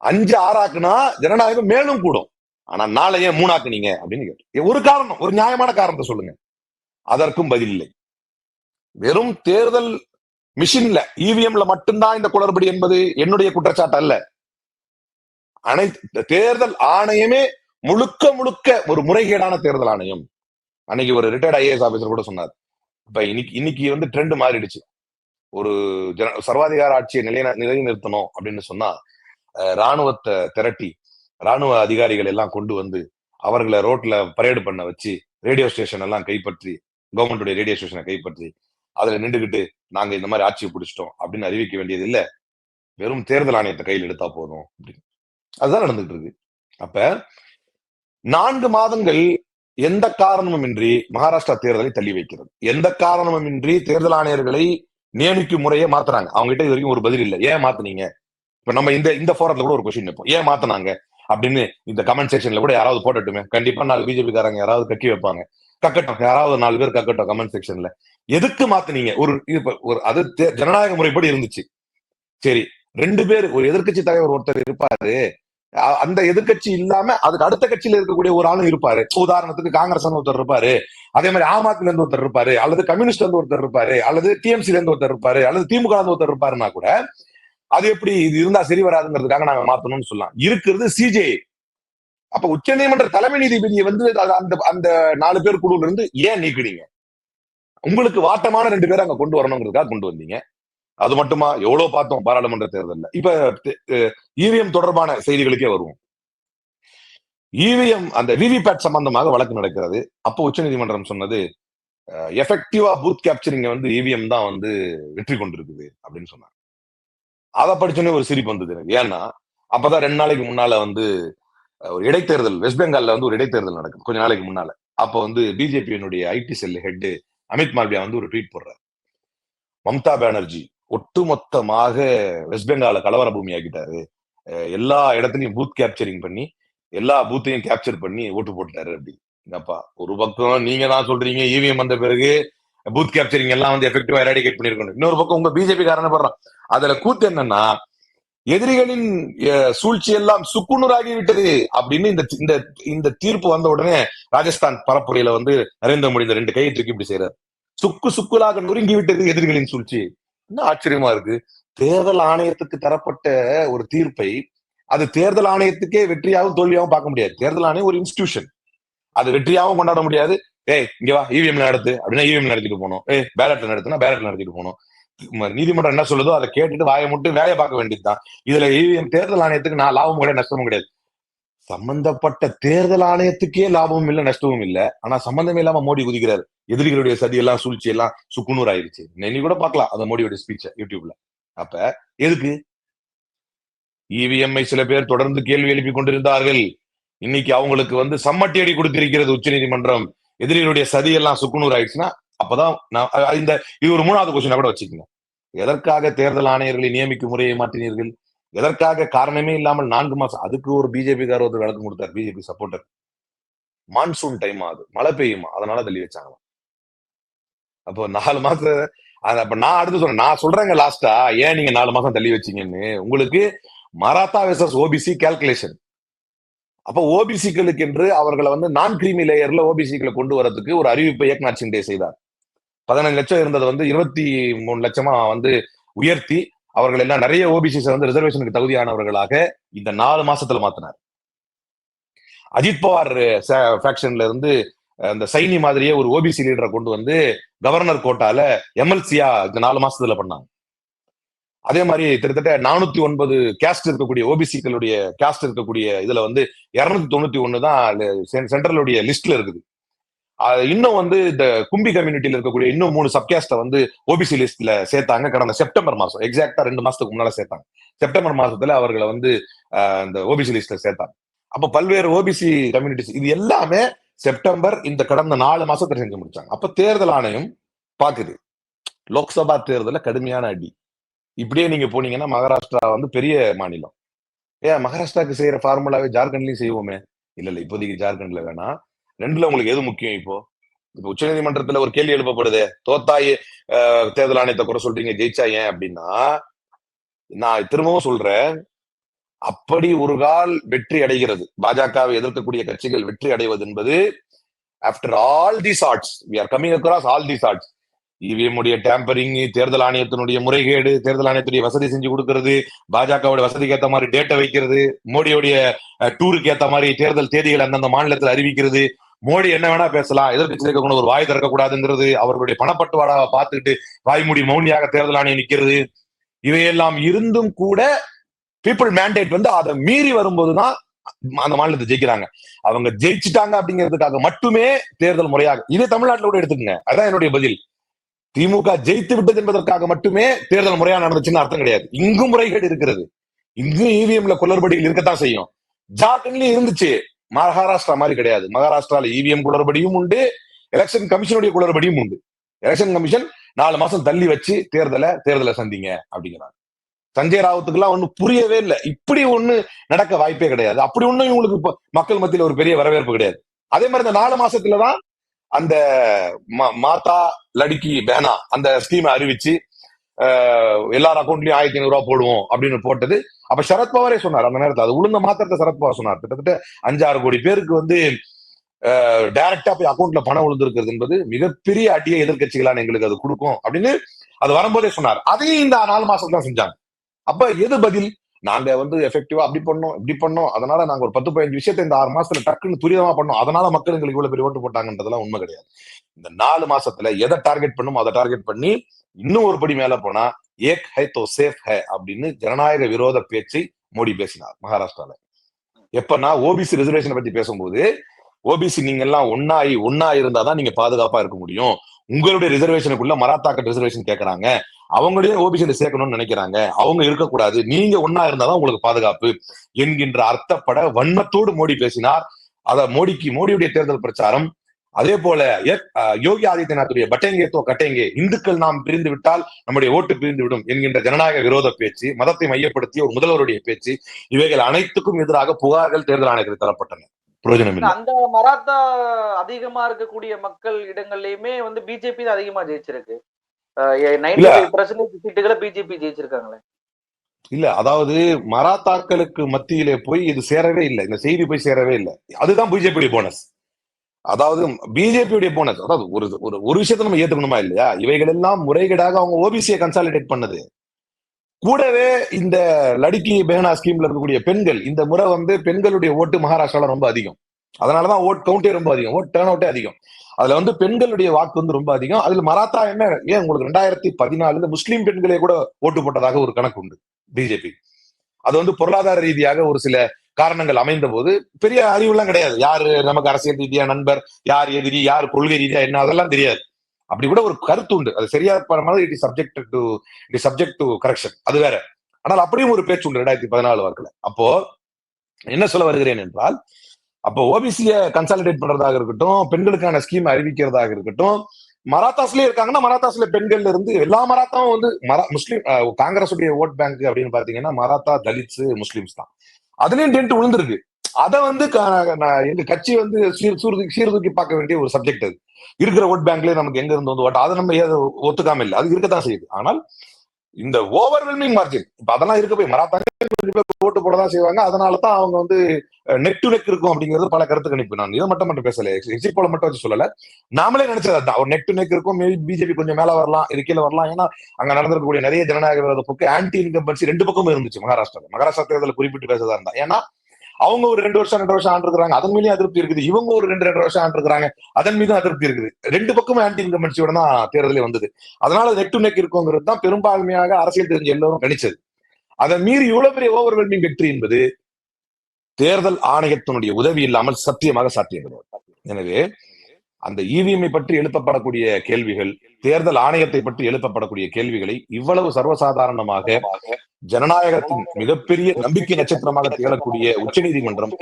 அஞ்சு ஆறாக்குனா ஜனநாயகம் மேலும் கூடும். ஆனா நாளை ஏன் மூணாக்குனீங்க அப்படின்னு கேட்டு ஒரு காரணம் ஒரு நியாயமான காரணத்தை சொல்லுங்க. அதற்கும் பதில் இல்லை. வெறும் தேர்தல் மிஷின்ல இவிஎம்ல மட்டும்தான் இந்த குளறுபடி என்பது என்னுடைய குற்றச்சாட்டு அல்ல. அனைத்து தேர்தல் ஆணையமே முழுக்க முழுக்க ஒரு முறைகேடான தேர்தல் ஆணையம். அன்னைக்கு ஒரு ரிட்டையர்ட் ஐஏஎஸ் ஆபீசர் கூட சொன்னார். இப்ப இன்னைக்கு இன்னைக்கு வந்து ட்ரெண்ட் மாறிடுச்சு. ஒரு ஜன- சர்வாதிகார ஆட்சியை நிலை நிலைநிறுத்தணும் அப்படின்னு சொன்னா அஹ், ராணுவத்தை திரட்டி ராணுவ அதிகாரிகள் எல்லாம் கொண்டு வந்து அவர்களை ரோட்ல பரேடு பண்ண வச்சு ரேடியோ ஸ்டேஷன் எல்லாம் கைப்பற்றி கவர்மெண்டுடைய ரேடியோ ஸ்டேஷனை கைப்பற்றி அதுல நின்றுகிட்டு நாங்க இந்த மாதிரி ஆட்சியை பிடிச்சிட்டோம் அப்படின்னு அறிவிக்க வேண்டியது இல்ல. வெறும் தேர்தல் ஆணையத்தை கையில் எடுத்தா போதும் அப்படின்னு. அதுதான் நடந்துட்டு இருக்கு. அப்ப நான்கு மாதங்கள் எந்த காரணமுமின்றி மகாராஷ்டிரா தேர்தலை தள்ளி வைக்கிறது? எந்த காரணமுமின்றி தேர்தல் ஆணையர்களை நியமிக்கும் முறையை மாத்துறாங்க? அவங்க கிட்ட இது வரைக்கும் ஒரு பதில் இல்லை. ஏன் மாத்துனீங்க? இப்ப நம்ம இந்த இந்த போரத்துல கூட ஒரு கொஸ்டின் வைப்போம் ஏன் மாத்துனாங்க? அப்படின்னு இந்த கமெண்ட் செக்ஷன்ல கூட யாராவது போட்டுட்டுமே கண்டிப்பா நாலு பிஜேபி காரங்க யாராவது கட்டி வைப்பாங்க. கக்கட்டும் யாராவது நாலு பேர் கக்கட்டும் கமெண்ட் செக்ஷன்ல எதுக்கு மாத்துனீங்க? ஒரு ஒரு அது ஜனநாயக முறைப்படி இருந்துச்சு. சரி ரெண்டு பேர் ஒரு எதிர்கட்சி தலைவர் ஒருத்தர் இருப்பாரு. அந்த எதிர்கட்சி இல்லாம அதுக்கு அடுத்த கட்சியில இருக்கக்கூடிய ஒரு ஆளும் இருப்பாரு. உதாரணத்துக்கு காங்கிரஸ் ஒருத்தர் இருப்பாரு. அதே மாதிரி ஆம் ஆத்மில இருந்து ஒருத்தர் இருப்பாரு. அல்லது கம்யூனிஸ்ட் இருந்து ஒருத்தர் இருப்பாரு. அல்லது டிஎம்சில இருந்து ஒருத்தர் இருப்பாரு. அல்லது திமுக இருந்து ஒருத்தர் இருப்பாருன்னா கூட அது எப்படி இது இருந்தா சரி வராதுங்கிறதுக்காக நாங்க மாத்தணும்னு சொல்லலாம். இருக்கிறது சிஜே அப்ப உச்சநீதிமன்ற தலைமை நீதிபதியை வந்து அது அந்த அந்த நாலு பேர் குழுல இருந்து ஏன் நீக்குனீங்க? உங்களுக்கு வாட்டமான ரெண்டு பேரை அங்க கொண்டு வரணுங்கிறதுக்காக கொண்டு வந்தீங்க. அது மட்டுமா? எவ்வளவு பார்த்தோம் பாராளுமன்ற தேர்தலில். இப்ப இவிஎம் தொடர்பான செய்திகளுக்கே வருவோம். இவிஎம் அந்த விவிபேட் சம்பந்தமாக வழக்கு நடக்கிறது. அப்போ உச்சநீதிமன்றம் சொன்னது எஃபெக்டிவா பூத் கேப்சரிங்க வந்து இவிஎம் தான் வந்து வெற்றி கொண்டிருக்குது அப்படின்னு சொன்னாங்க. அதை படிச்சோன்னே ஒரு சிரிப்பு வந்தது எனக்கு. ஏன்னா அப்பதான் ரெண்டு நாளைக்கு முன்னால வந்து ஒரு இடைத்தேர்தல் வெஸ்ட் பெங்கால்ல வந்து ஒரு இடைத்தேர்தல் நடக்கும் கொஞ்ச நாளைக்கு முன்னால. அப்போ வந்து பிஜேபியினுடைய IT cell head Amit Malviya வந்து ஒரு ட்வீட் போடுறாரு. மம்தா பானர்ஜி ஒட்டுமொத்தமாக வெஸ்ட் பெங்கால கலவர பூமி ஆக்கிட்டாரு எல்லா இடத்துலயும் பூத் கேப்சரிங் பண்ணி எல்லா பூத்தையும் கேப்சர் பண்ணி ஓட்டு போட்டுட்டாரு அப்படி. என்னப்பா ஒரு பக்கம் நீங்க தான் சொல்றீங்க இவிஎம் வந்த பிறகு பூத் கேப்சரிங் எல்லாம் வந்து எஃபெக்டிவா எராடிகேட் பண்ணிருக்கணும். இன்னொரு பக்கம் உங்க பிஜேபி காரணம் படுறான் அதுல கூத்து என்னன்னா எதிரிகளின் சூழ்ச்சி எல்லாம் சுக்குநூறாகி விட்டது அப்படின்னு இந்த இந்த இந்த தீர்ப்பு வந்த உடனே ராஜஸ்தான் பரப்புரையில வந்து நரேந்திர மோடி இந்த ரெண்டு கையை தூக்கி இப்படி செய்யறாரு சுக்கு சுக்குலாக நொறுங்கி விட்டது எதிரிகளின் சூழ்ச்சி. என்ன ஆச்சரியமா இருக்கு? தேர்தல் ஆணையத்துக்கு தரப்பட்ட ஒரு தீர்ப்பை அது தேர்தல் ஆணையத்துக்கே வெற்றியாகவும் தோல்வியாகவும் பார்க்க முடியாது. தேர்தல் ஆணையம் ஒரு இன்ஸ்டிடியூஷன் அது வெற்றியாகவும் கொண்டாட முடியாது. ஏய் இங்க வா இவிஎம் நடத்து. அப்படின்னா இவிஎம் நடத்திட்டு போகணும். ஏய் பேலட்ல நடத்துனா பேலட்ல நடத்திட்டு போகணும். நீதிமன்றம் என்ன சொல்லுதோ அதை கேட்டுட்டு வாயை மட்டும் வேலையை பார்க்க வேண்டியதுதான். இதுல இவிஎம் தேர்தல் ஆணையத்துக்கு நான் லாபமும் கிடையாது நஷ்டமும் கிடையாது. சம்பந்தப்பட்ட தேர்தல் ஆணையத்துக்கே லாபமும் இல்ல நஷ்டமும் இல்ல. ஆனா சம்பந்தமே இல்லாம மோடி குதிக்கிறார். எதிரிகளுடைய சதி எல்லாம் சூழ்ச்சி எல்லாம் சுக்குநூறு ஆயிடுச்சு இன்னைக்கு கூட பார்க்கலாம் அந்த மோடியோட ஸ்பீச் யூடியூப்ல அப்ப எதுக்கு? இவிஎம்ஐ சில பேர் தொடர்ந்து கேள்வி எழுப்பி கொண்டிருந்தார்கள். இன்னைக்கு அவங்களுக்கு வந்து சம்மட்டி அடி கொடுத்திருக்கிறது உச்சநீதிமன்றம். எதிரிகளுடைய சதி எல்லாம் சுக்குநூறு ஆயிடுச்சுன்னா அப்பதான் நான் இந்த இது ஒரு மூணாவது கொஸ்டின் கூட வச்சுக்கோங்க. எதற்காக தேர்தல் ஆணையர்களை நியமிக்கும் முறையை மாற்றினீர்கள்? எதற்காக காரணமே இல்லாமல் நான்கு மாசம் அதுக்கு ஒரு பிஜேபி கார ஒரு விளக்கம் கொடுத்தார் பிஜேபி சப்போர்ட்டர் மான்சூன் டைம் அது. மழை பெய்யுமா? அதனால தள்ளி வச்சாங்களாம் அப்போ நாலு மாசம் அப்ப நான் அடுத்து சொல்றேன். நான் சொல்றேங்க லாஸ்டா ஏன் நீங்க நாலு மாசம் தள்ளி வச்சீங்கன்னு? உங்களுக்கு மராத்தா வெர்சஸ் ஓபிசி கால்குலேஷன் அப்ப ஓபிசிக்களுக்கு என்று அவர்களை வந்து நான் கிரீமி லேயர்ல ஓபிசிகளை கொண்டு வரதுக்கு ஒரு அறிவிப்பை ஏக்நாத் சிண்டே செய்தார். பதினஞ்சு லட்சம் இருந்தது வந்து இருபத்தி மூணு லட்சமா வந்து உயர்த்தி அவர்கள் எல்லாம் நிறைய ஓபிசிஸ் வந்து ரிசர்வேஷனுக்கு தகுதியானவர்களாக இந்த நாலு மாசத்துல மாத்தினார். அஜித் பவார் ஃபேக்ஷன்ல இருந்து அந்த சைனி மாதிரியே ஒரு ஓபிசி லீடரை கொண்டு வந்து கவர்னர் கோட்டால எம்எல்சியா இந்த நாலு மாசத்துல பண்ணாங்க. அதே மாதிரி கிட்டத்தட்ட நானூத்தி ஒன்பது கேஸ்ட் இருக்கக்கூடிய ஓபிசிக்களுடைய கேஸ்ட் இருக்கக்கூடிய இதுல வந்து இருநூத்தி தொண்ணூத்தி ஒண்ணு தான் சென்ட்ரலுடைய லிஸ்ட்ல இருக்குது. இன்னும் வந்து இந்த கும்பி கம்யூனிட்டியில இருக்கக்கூடிய இன்னும் மூணு சப்கேஸ்ட வந்து ஓபிசி லிஸ்ட்ல சேர்த்தாங்க. கடந்த செப்டம்பர் மாசம். எக்ஸாக்டா ரெண்டு மாசத்துக்கு முன்னால சேர்த்தாங்க. செப்டம்பர் மாசத்துல அவர்களை வந்து இந்த ஓபிசி லிஸ்ட்ல சேர்த்தாங்க. அப்ப பல்வேறு ஓபிசி கம்யூனிட்டிஸ் இது எல்லாமே செப்டம்பர் இந்த கடந்த நாலு மாசத்துல செஞ்சு முடிச்சாங்க. அப்ப தேர்தல் ஆணையம் பாக்குது. லோக்சபா தேர்தல கடுமையான அடி. இப்படியே நீங்க போனீங்கன்னா மகாராஷ்டிரா வந்து பெரிய மாநிலம். ஏன் மகாராஷ்டிராக்கு செய்யற ஃபார்முலாவே ஜார்க்கண்ட்லயும் செய்வோமே? இல்ல இல்ல இப்போதைக்கு ஜார்க்கண்ட்ல வேணாம். ரெண்டுல உங்களுக்கு எது முக்கியம் இப்போ? இப்ப உச்சநீதிமன்றத்துல ஒரு கேள்வி எழுப்பப்படுது. தோத்தாய் தேர்தல் ஆணையத்தை குறை சொல்றீங்க ஜெயிச்சா ஏன் அப்படின்னா நான் திரும்பவும் சொல்றேன். அப்படி ஒரு கால் வெற்றி அடைகிறது. பாஜகவை எதிர்க்கக்கூடிய கட்சிகள் வெற்றி அடைவது என்பது after all the chats we are coming across all the odds EVM உடைய டேம்பரிங் தேர்தல் ஆணையத்தினுடைய முறைகேடு தேர்தல் ஆணையத்துடைய வசதி செஞ்சு கொடுக்கறது பாஜகவோட வசதிக்கு ஏற்ற மாதிரி டேட்டா வைக்கிறது மோடியோடைய டூருக்கு ஏற்ற மாதிரி தேர்தல் தேதிகள் அந்தந்த மாநிலத்தில் அறிவிக்கிறது மோடி என்ன வேணா பேசலாம் எதிர்க்கட்சி இருக்கக்கூட ஒரு வாய் திறக்க கூடாதுங்கிறது அவர்களுடைய பணப்பட்டுவாடாவை பார்த்துக்கிட்டு வாய்மூடி மௌனியாக தேர்தல் ஆணையம் நிக்கிறது. இவையெல்லாம் இருந்தும் கூட பீப்புள் மேண்டேட் வந்து அதை மீறி வரும்போதுதான் அந்த மாநிலத்தை ஜெயிக்கிறாங்க. அவங்க ஜெயிச்சுட்டாங்க அப்படிங்கிறதுக்காக மட்டுமே தேர்தல் முறையாக இதே தமிழ்நாட்டில் கூட எடுத்துக்கங்க அதான் என்னுடைய பதில். திமுக ஜெயித்து விட்டது என்பதற்காக மட்டுமே தேர்தல் முறையா நடந்துச்சுன்னு அர்த்தம் கிடையாது. இங்கும் முறைகேடு இருக்கிறது. இங்கும் இவிஎம்ல குளறுபடிகள் இருக்கத்தான் செய்யும். ஜார்க்கண்ட்லயும் இருந்துச்சு. மகாராஷ்டிரா மாதிரி கிடையாது. மகாராஷ்டிரால இவிஎம் குளறுபடியும் உண்டு. எலெக்ஷன் கமிஷனுடைய குளறுபடியும் உண்டு. எலெக்ஷன் கமிஷன் நாலு மாசம் தள்ளி வச்சு தேர்தலை தேர்தலை சந்திங்க அப்படிங்கிறாங்க. சஞ்சய் ராவத்துக்குலாம் ஒண்ணு புரியவே இல்லை. இப்படி ஒண்ணு நடக்க வாய்ப்பே கிடையாது. அப்படி ஒண்ணும் இவங்களுக்கு மக்கள் மத்தியில ஒரு பெரிய வரவேற்பு கிடையாது. அதே மாதிரி இந்த நாலு மாசத்துலதான் அந்த மா- மாதா லடுக்கி பேனா அந்த ஸ்கீமை அறிவிச்சு எல்லார் அக்கௌண்ட்லயும் ஆயிரத்தி ஐநூறு ரூபா போடுவோம் அப்படின்னு போட்டது. அப்ப சரத்பவாரே சொன்னார் அந்த நேரத்தில். அது உளுந்த மாத்திரத்தை சரத்பவார் சொன்னார். கிட்டத்தட்ட அஞ்சாறு கோடி பேருக்கு வந்து டைரக்டா போய் அக்கௌண்ட்ல பணம் விழுந்திருக்கிறது என்பது மிகப்பெரிய அடியை எதிர்கட்சிகளான எங்களுக்கு அது கொடுக்கும் அப்படின்னு அது வரும்போதே சொன்னார். அதையும் இந்த நாலு மாசம் தான் செஞ்சாங்க. அப்ப எது பதில்? நாங்க வந்து எஃபெக்டிவா அப்படி பண்ணோம் இப்படி பண்ணோம். அதனால நாங்க ஒரு பத்து பதினஞ்சு விஷயத்தை இந்த ஆறு மாசத்துல டக்குன்னு துரிதமா பண்ணோம். அதனால மக்கள் எங்களுக்கு இவ்வளவு பெரிய ஓட்டு போட்டாங்கன்றதெல்லாம் உண்மை கிடையாது. இந்த நாலு மாசத்துல எதை டார்கெட் பண்ணுமோ அதை டார்கெட் பண்ணி இன்னும் ஒரு படி மேல போனா ஏக் ஹை தோ சேஃப் ஹை அப்படின்னு ஜனநாயக விரோத பேச்சை மோடி பேசினார் மகாராஷ்டிரால. எப்பன்னா ஓபிசி ரிசர்வேஷனை பத்தி பேசும்போது ஓபிசி நீங்க எல்லாம் ஒன்னாயி ஒன்னா இருந்தாதான் நீங்க பாதுகாப்பா இருக்க முடியும். உங்களுடைய ரிசர்வேஷனுக்குள்ள மராத்தாக்கள் ரிசர்வேஷன் கேக்குறாங்க. அவங்களையும் ஓபிசியில சேர்க்கணும்னு நினைக்கிறாங்க. அவங்க இருக்கக்கூடாது. நீங்க ஒன்னா இருந்தாதான் உங்களுக்கு பாதுகாப்பு என்கின்ற அர்த்தப்பட வன்மத்தோடு மோடி பேசினார். அத மோடிக்கு மோடியுடைய தேர்தல் பிரச்சாரம் அதே போல யோகி ஆதித்யநாத்துடைய பட்டேங்கே தோ கட்டேங்கே இந்துக்கள் நாம் பிரிந்து விட்டால் நம்முடைய ஓட்டு பிரிந்து விடும் என்கின்ற ஜனநாயக விரோத பேச்சு மதத்தை மையப்படுத்திய ஒரு முதல்வருடைய பேச்சு இவைகள் அனைத்துக்கும் எதிராக புகார்கள் தேர்தல் ஆணையத்தில் தரப்பட்டன. அந்த மராத்தா அதிகமா இருக்கக்கூடிய மக்கள் இடங்கள்லயுமே வந்து பிஜேபி தான் அதிகமா ஜெயிச்சிருக்கு. சீட்டுகளை பிஜேபி ஜெயிச்சிருக்காங்களே. இல்ல அதாவது மராத்தாக்களுக்கு மத்தியிலே போய் இது சேரவே இல்லை. இந்த செய்தி போய் சேரவே இல்லை. அதுதான் பிஜேபியுடைய போனஸ் அதாவது பிஜேபியுடைய போனஸ் அதாவது ஒரு ஒரு ஒரு விஷயத்தை நம்ம ஏத்துக்கணுமா இல்லையா? இவைகள் எல்லாம் முறைகேடாக அவங்க ஓபிசியை கன்சாலிடேட் பண்ணது. கூடவே இந்த லடுக்கி பேனா ஸ்கீம்ல இருக்கக்கூடிய பெண்கள் இந்த முறை வந்து பெண்களுடைய ஓட்டு மகாராஷ்டிரால ரொம்ப அதிகம். அதனாலதான் ஓட் கவுண்டே ரொம்ப அதிகம் ஓட் டேர்ன் அவுட்டே அதிகம். அதுல வந்து பெண்களுடைய வாக்கு வந்து ரொம்ப அதிகம். அதுல மராத்தா என்ன? ஏன் உங்களுக்கு ரெண்டாயிரத்தி பதினாலுல முஸ்லீம் பெண்களே கூட ஓட்டு போட்டதாக ஒரு கணக்கு உண்டு பிஜேபி. அது வந்து பொருளாதார ரீதியாக ஒரு சில காரணங்கள் அமைந்த போது பெரிய அறிவுலாம் கிடையாது. யாரு நமக்கு அரசியல் ரீதியா நண்பர் யார் எதிரி யார் கொள்கை ரீதியா என்ன அதெல்லாம் தெரியாது. அப்படி கூட ஒரு கருத்து உண்டு. அது சரியா மாதிரி it is subject to it is subject to correction அது வேற. ஆனால் அப்படியும் ஒரு பேச்சு உண்டு ரெண்டாயிரத்தி பதினாலு வாக்குல. அப்போ என்ன சொல்ல வருகிறேன் என்றால் அப்போ ஓபிசிய கன்சாலிடேட் பண்றதாக இருக்கட்டும் பெண்களுக்கான ஸ்கீம் அறிவிக்கிறதாக இருக்கட்டும் மராத்தாஸ்லயே இருக்காங்கன்னா மராத்தாஸ்ல பெண்கள்ல இருந்து எல்லா மராத்தாவும் வந்து மரா முஸ்லீம் காங்கிரஸ் உடைய ஓட் பேங்க் அப்படின்னு பாத்தீங்கன்னா மராத்தா தலித்ஸ் முஸ்லிம்ஸ் தான். அதுலயும் டென்ட் விழுந்திருக்கு. அதை வந்து எங்க கட்சி வந்து சீர்தூக்கி சீர்தூக்கி பார்க்க வேண்டிய ஒரு சப்ஜெக்ட் அது. இருக்கிற ஓட் பேங்க்லயே நமக்கு எங்க இருந்து வந்து ஓட்டு அதை நம்ம ஏதோ ஒத்துக்காம இல்லை. அது இருக்கத்தான் செய்யுது. ஆனால் இந்த ஓவர்வெல்மிங் மார்ஜின் இப்ப அதெல்லாம் இருக்க போய் மராத்தாங்க ஓட்டு போடதான் செய்வாங்க. அதனால தான் அவங்க வந்து நெக் டு நெக் இருக்கும் அப்படிங்கிறது பல கருத்து கணிப்பு நான் இதை மட்டும் மட்டும் பேசல. எக்ஸிட் போல மட்டும் வச்சு சொல்லல. நாமளே நினைச்சது அதான். ஒரு நெக் டு நெக் இருக்கும். பிஜேபி கொஞ்சம் மேல வரலாம். இது கீழே வரலாம். ஏன்னா அங்க நடந்திருக்கக்கூடிய நிறைய ஜனநாயக விரோத போக்கு ஆன்டி இன்கம்பன்சி ரெண்டு பக்கமும் இருந்துச்சு மகாராஷ்டிரா மகாராஷ்டிரா தேர்தலில் குறிப்பிட்டு பேசதா இருந்தா. ஏன்னா அவங்க ஒரு ரெண்டு வருஷம் ரெண்டு வருஷம் ஆண்டிருக்காங்க அதன் மீதும் அதிருப்தி இருக்குது. இவங்க ஒரு ரெண்டு ரெண்டு வருஷம் ஆண்டிருக்காங்க அதன் மீதும் அதிருப்தி இருக்குது. ரெண்டு பக்கமும் ஆன்டி இன்கம்பன்சியோட தான் தேர்தலே வந்தது. அதனால நெக் டு நெக் இருக்குங்கிறது தான் பெரும்பான்மையாக அரசியல் தெரிஞ்ச எல்லோரும் கணிச்சது அதை மீறி இவ்வளவு பெரிய ஓவர்வெல்மிங் வெற்றி என்பது தேர்தல் ஆணையத்தினுடைய உதவி இல்லாமல் சத்தியமாக சாத்தியம் எனவே அந்த இவிஎம்ஐ பற்றி எழுப்பப்படக்கூடிய கேள்விகள் தேர்தல் ஆணையத்தை பற்றி எழுப்பப்படக்கூடிய கேள்விகளை இவ்வளவு சர்வசாதாரணமாக ஜனநாயகத்தின் மிகப்பெரிய நம்பிக்கை நட்சத்திரமாக திகழக்கூடிய உச்சநீதிமன்றம்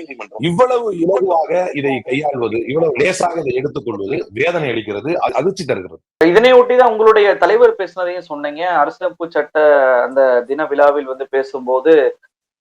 இவ்வளவு இலகுவாக இதை கையாள்வது இவ்வளவு லேசாக இதை எடுத்துக்கொள்வது வேதனை அளிக்கிறது அதிர்ச்சி தருகிறது. இதனை ஒட்டிதான் உங்களுடைய தலைவர் பேசினதையும் சொன்னீங்க. அரசமைப்பு சட்ட அந்த தின விழாவில் வந்து பேசும்போது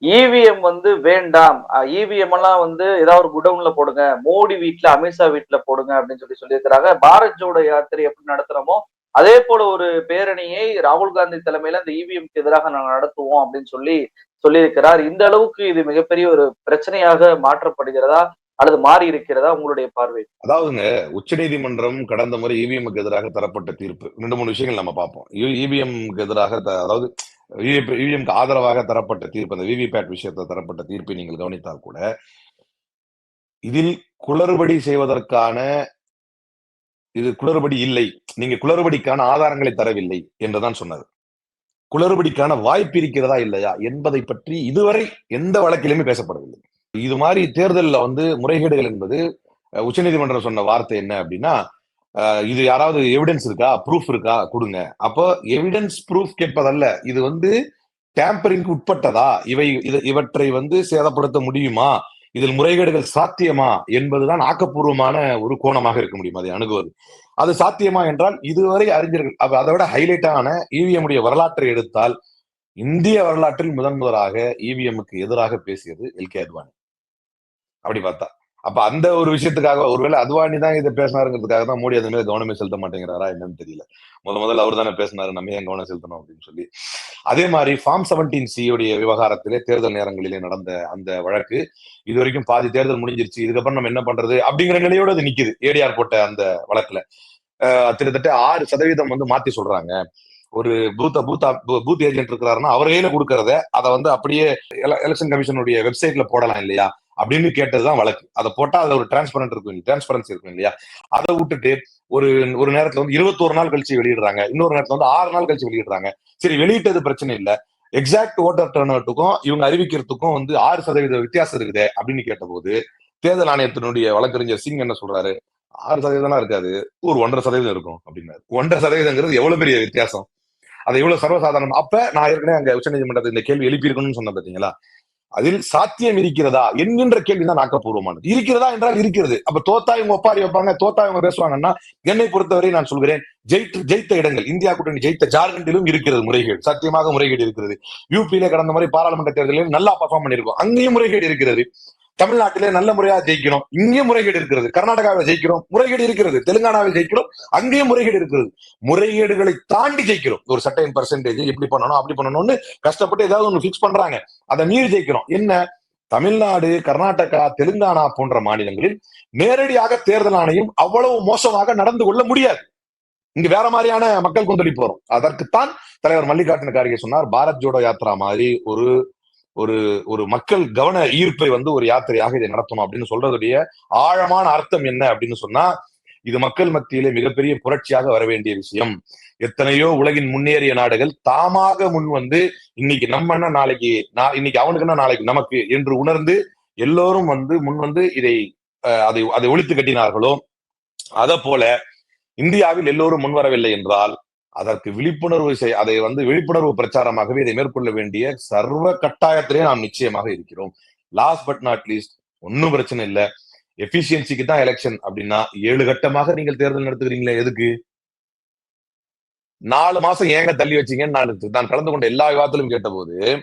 இவிஎம் வந்து வேண்டாம். இவிஎம் எல்லாம் வந்து ஏதாவது ஒரு குடவுன்ல போடுங்க. மோடி வீட்ல அமித்ஷா வீட்ல போடுங்க அப்படின்னு சொல்லி சொல்லியிருக்கிறாங்க. பாரத் ஜோடோ யாத்திரை எப்படி நடத்துறோமோ அதே போல ஒரு பேரணியை ராகுல் காந்தி தலைமையில அந்த இவிஎம்க்கு எதிராக நாங்கள் நடத்துவோம் அப்படின்னு சொல்லி சொல்லியிருக்கிறார். இந்த அளவுக்கு இது மிகப்பெரிய ஒரு பிரச்சனையாக மாற்றப்படுகிறதா அல்லது மாறி இருக்கிறதா உங்களுடைய பார்வை? அதாவதுங்க உச்சநீதிமன்றம் கடந்த முறை இவிஎம்க்கு எதிராக தரப்பட்ட தீர்ப்பு. ரெண்டு மூணு விஷயங்கள் நம்ம பார்ப்போம். இவிஎம்க்கு எதிராக அதாவது விவிஎம்க்கு ஆதரவாக தரப்பட்ட தீர்ப்பு அந்த விவிபேட் விஷயத்தை தரப்பட்ட தீர்ப்பை நீங்கள் கவனித்தால் கூட இதில் குளறுபடி செய்வதற்கான இது குளறுபடி இல்லை. நீங்க குளறுபடிக்கான ஆதாரங்களை தரவில்லை என்றுதான் சொன்னது. குளறுபடிக்கான வாய்ப்பு இருக்கிறதா இல்லையா என்பதை பற்றி இதுவரை எந்த வழக்கிலுமே பேசப்படவில்லை. இது மாதிரி தேர்தல்ல வந்து முறைகேடுகள் என்பது உச்சநீதிமன்றம் சொன்ன வார்த்தை என்ன அப்படின்னா இது யாராவது எவிடன்ஸ் இருக்கா? ப்ரூஃப் இருக்கா? கொடுங்க. அப்போ எவிடன்ஸ் ப்ரூஃப் கேட்பதல்ல. இது வந்து டேம்பரிங் உட்பட்டதா? இவை இவற்றை வந்து சேதப்படுத்த முடியுமா? இதில் முறைகேடுகள் சாத்தியமா? என்பதுதான் ஆக்கப்பூர்வமான ஒரு கோணமாக இருக்க முடியும். அதை அணுகுவது. அது சாத்தியமா என்றால் இதுவரை அறிஞர்கள் அதை விட ஹைலைட்டான இவிஎம் உடைய வரலாற்றை எடுத்தால் இந்திய வரலாற்றில் முதன் முதலாக இவிஎம்க்கு எதிராக பேசியது எல் கே அத்வானி அப்படி பார்த்தா. அப்ப அந்த ஒரு விஷயத்துக்காக ஒருவேளை அத்வானி தான் இதை பேசினாருங்கிறதுக்காக தான் மோடி அது மேல கவனமே செலுத்த மாட்டேங்கிறாரா என்னன்னு தெரியல. முத முதல்ல அவர் தானே பேசினாரு நம்ம ஏன் கவனம் செலுத்தணும் அப்படின்னு சொல்லி. அதே மாதிரி ஃபார்ம் செவன்டீன் சி உடைய விவகாரத்திலே தேர்தல் நேரங்களிலே நடந்த அந்த வழக்கு இது வரைக்கும் பாதி தேர்தல் முடிஞ்சிருச்சு இதுக்கப்புறம் நம்ம என்ன பண்றது அப்படிங்கிற நிலையோட அது நிக்குது ஏடிஆர் போட்ட அந்த வழக்குல. கிட்டத்தட்ட ஆறு சதவீதம் வந்து மாத்தி சொல்றாங்க. ஒரு பூத்த பூத்தா பூத் ஏஜென்ட் இருக்கிறாருன்னா அவர் கையில கொடுக்கறத அதை வந்து அப்படியே எலெக்ஷன் கமிஷனுடைய வெப்சைட்ல போடலாம் இல்லையா? அப்படின்னு கேட்டதுதான் வழக்கு. அதை போட்டா அதுல ஒரு டிரான்ஸ்பரண்ட் இருக்கும். டிரான்ஸ்பரன்சி இருக்கும் இல்லையா? அதை விட்டுட்டு ஒரு ஒரு நேரத்துல வந்து இருபத்தோரு நாள் கழிச்சு வெளியிடுறாங்க. இன்னொரு நேரத்துல வந்து ஆறு நாள் கழிச்சு வெளியிடுறாங்க. சரி வெளியிட்டது பிரச்சனை இல்ல. எக்ஸாக்ட் ஓட்டர் டர்ன் அவுட்டுக்கும் இவங்க அறிவிக்கிறதுக்கும் வந்து ஆறு சதவீத வித்தியாசம் இருக்குதே அப்படின்னு கேட்டபோது தேர்தல் ஆணையத்தினுடைய வழக்கறிஞர் சிங் என்ன சொல்றாரு? ஆறு சதவீதம்லாம் இருக்காது. ஒரு ஒன்றரை சதவீதம் இருக்கும் அப்படின்னாரு. ஒன்றரை சதவீதங்கிறது எவ்வளவு பெரிய வித்தியாசம்? அது எவ்வளவு சர்வசாதாரணம்? அப்ப நான் ஏற்கனவே அங்க உச்சநீதிமன்றத்தில் இந்த கேள்வி எழுப்பியிருக்கணும்னு சொன்னேன் பாத்தீங்களா? அதில் சாத்தியம் இருக்கிறதா என்கின்ற கேள்விதான் ஆக்கப்பூர்வமானது இருக்கிறதா என்றால் இருக்கிறது. அப்ப தோத்தா இவங்க ஒப்பாரி வைப்பாங்க தோத்தா இவங்க பேசுவாங்கன்னா என்னை பொறுத்தவரை நான் சொல்கிறேன் ஜெயித்து ஜெயித்த இடங்கள் இந்தியா கூட்டணி ஜெயித்த ஜார்க்கண்டிலும் இருக்கிறது முறைகேடு. சத்தியமாக முறைகேடு இருக்கிறது. யூபியில கடந்த முறை பாராளுமன்ற தேர்தலில் நல்லா பர்ஃபார்ம் பண்ணிருக்கோம் அங்கேயும் முறைகேடு இருக்கிறது. தமிழ்நாட்டிலே நல்ல முறையா ஜெயிக்கிறோம். இங்கேயும் முறைகேடு இருக்கிறது. கர்நாடகாவில் ஜெயிக்கிறோம். முறைகேடு இருக்கிறது. தெலுங்கானாவில் ஜெயிக்கிறோம். அங்கேயும் முறைகேடு இருக்கிறது முறைகேடுகளை தாண்டி ஜெயிக்கிறோம். ஒரு சட்டையின் பர்சன்டேஜ் இப்படி பண்ணணும் அப்படி பண்ணணும்னு கஷ்டப்பட்டு ஏதாவது ஒன்று ஃபிக்ஸ் பண்றாங்க. அதை மீறி ஜெயிக்கிறோம். என்ன? தமிழ்நாடு கர்நாடகா தெலுங்கானா போன்ற மாநிலங்களில் நேரடியாக தேர்தல் ஆணையம் அவ்வளவு மோசமாக நடந்து கொள்ள முடியாது. இங்க வேற மாதிரியான மக்கள் கொந்தளிப்பு வரும் அதற்குத்தான் தலைவர் மல்லிகார்ஜுன கார்கே சொன்னார் பாரத் ஜோடோ யாத்ரா மாதிரி ஒரு ஒரு ஒரு மக்கள் கவன ஈர்ப்பை வந்து ஒரு யாத்திரையாக இதை நடத்தணும் அப்படின்னு சொல்றதுடைய ஆழமான அர்த்தம் என்ன அப்படின்னு சொன்னா இது மக்கள் மத்தியிலே மிகப்பெரிய புரட்சியாக வர வேண்டிய விஷயம். எத்தனையோ உலகின் முன்னேறிய நாடுகள் தாமாக முன் வந்து இன்னைக்கு நம்மன்னா நாளைக்கு நான் இன்னைக்கு அவனுக்குன்னா நாளைக்கு நமக்கு என்று உணர்ந்து எல்லோரும் வந்து முன் வந்து இதை அஹ், அதை அதை ஒழித்து கட்டினார்களோ அத போல இந்தியாவில் எல்லோரும் முன்வரவில்லை என்றால் அதற்கு விழிப்புணர்வு செய் அதை வந்து விழிப்புணர்வு பிரச்சாரமாகவே இதை மேற்கொள்ள வேண்டிய சர்வ கட்டாயத்திலே நாம் நிச்சயமாக இருக்கிறோம். லாஸ்ட் பட் நாட் லீஸ்ட் ஒன்னும் பிரச்சனை இல்ல. எஃபிஷியன்சிக்கு தான் எலெக்ஷன் அப்படின்னா ஏழு கட்டமாக நீங்கள் தேர்தல் நடத்துகிறீங்களே எதுக்கு? நாலு மாசம் ஏங்க தள்ளி வச்சீங்கன்னு நான் நான் கலந்து கொண்ட எல்லா விவாதத்திலும் கேட்டபோது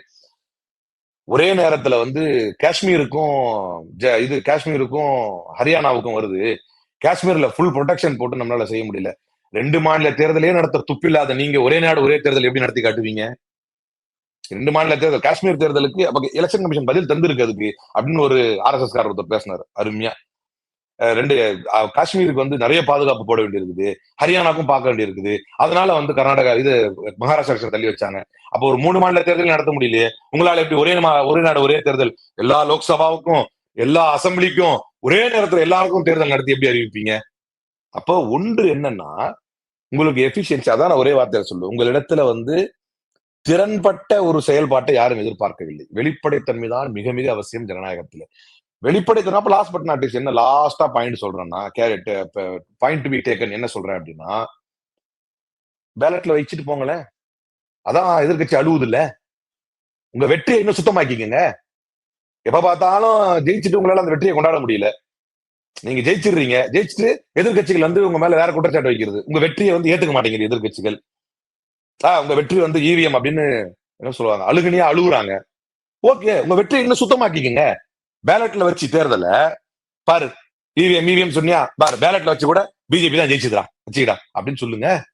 ஒரே நேரத்துல வந்து காஷ்மீருக்கும் ஜ- இது காஷ்மீருக்கும் ஹரியானாவுக்கும் வருது. காஷ்மீர்ல ஃபுல் ப்ரொடெக்ஷன் போட்டு நம்மளால செய்ய முடியல. ரெண்டு மாநில தேர்தலே நடத்த துப்பில்லாத நீங்க ஒரே நாடு ஒரே தேர்தல் எப்படி நடத்தி காட்டுவீங்க? ரெண்டு மாநில தேர்தல் காஷ்மீர் தேர்தலுக்கு அப்ப எலெக்ஷன் கமிஷன் பதில் தந்திருக்கு அதுக்கு அப்படின்னு ஒரு ஆர்எஸ்எஸ் காரர் ஒருத்தர் பேசினார் அருமையா. அஹ் ரெண்டு காஷ்மீருக்கு வந்து நிறைய பாதுகாப்பு போட வேண்டியிருக்குது ஹரியானாக்கும் பார்க்க வேண்டியிருக்குது. அதனால வந்து கர்நாடகா இது மகாராஷ்டிரா தள்ளி வச்சாங்க. அப்போ ஒரு மூணு மாநில தேர்தல் நடத்த முடியலையே உங்களால எப்படி ஒரே மா- ஒரே நாடு ஒரே தேர்தல் எல்லா லோக்சபாவுக்கும் எல்லா அசம்பிளிக்கும் ஒரே நேரத்துல எல்லாருக்கும் தேர்தல் நடத்தி எப்படி அறிவிப்பீங்க? அப்போ ஒன்று என்னன்னா உங்களுக்கு எஃபிஷியன்சி அதான் நான் ஒரே வார்த்தையை சொல்லுவேன். உங்களிடத்துல வந்து திறன்பட்ட ஒரு செயல்பாட்டை யாரும் எதிர்பார்க்கவில்லை. வெளிப்படைத்தன்மை தான் மிக மிக அவசியம் ஜனநாயகத்துல. வெளிப்படைத்தன்மை அப்ப லாஸ்ட் பட் நாட் என்ன லாஸ்டா பாயிண்ட் சொல்றேன்னா கேரட் பாயிண்ட் டு பி டேக்கன் என்ன சொல்றேன் அப்படின்னா பேலட்ல வச்சுட்டு போங்களேன். அதான் எதிர்க்கட்சி அழுவுது இல்ல உங்க வெற்றியை இன்னும் சுத்தமாக்கிக்கங்க. எப்ப பார்த்தாலும் ஜெயிச்சுட்டு உங்களால அந்த வெற்றியை கொண்டாட முடியல. நீங்க ஜெயிச்சிடுறீங்க. ஜெயிச்சுட்டு எதிர்க்கட்சிகள் வந்து உங்க மேல வேற குற்றச்சாட்டு வைக்கிறது. உங்க வெற்றியை வந்து ஏத்துக்க மாட்டேங்குது எதிர்க்கட்சிகள். ஆஹ் உங்க வெற்றி வந்து ஈவிஎம் அப்படின்னு என்ன சொல்லுவாங்க? அழுகுனியா அழுகுறாங்க. ஓகே உங்க வெற்றி இன்னும் சுத்தமாக்கிக்கங்க. பேலட்ல வச்சு தேர்தல பாரு இவிஎம் இவிஎம் சொன்னியா? பாரு பேலட்ல வச்சு கூட பிஜேபி தான் ஜெயிச்சுதா வச்சுக்கிடா அப்படின்னு சொல்லுங்க.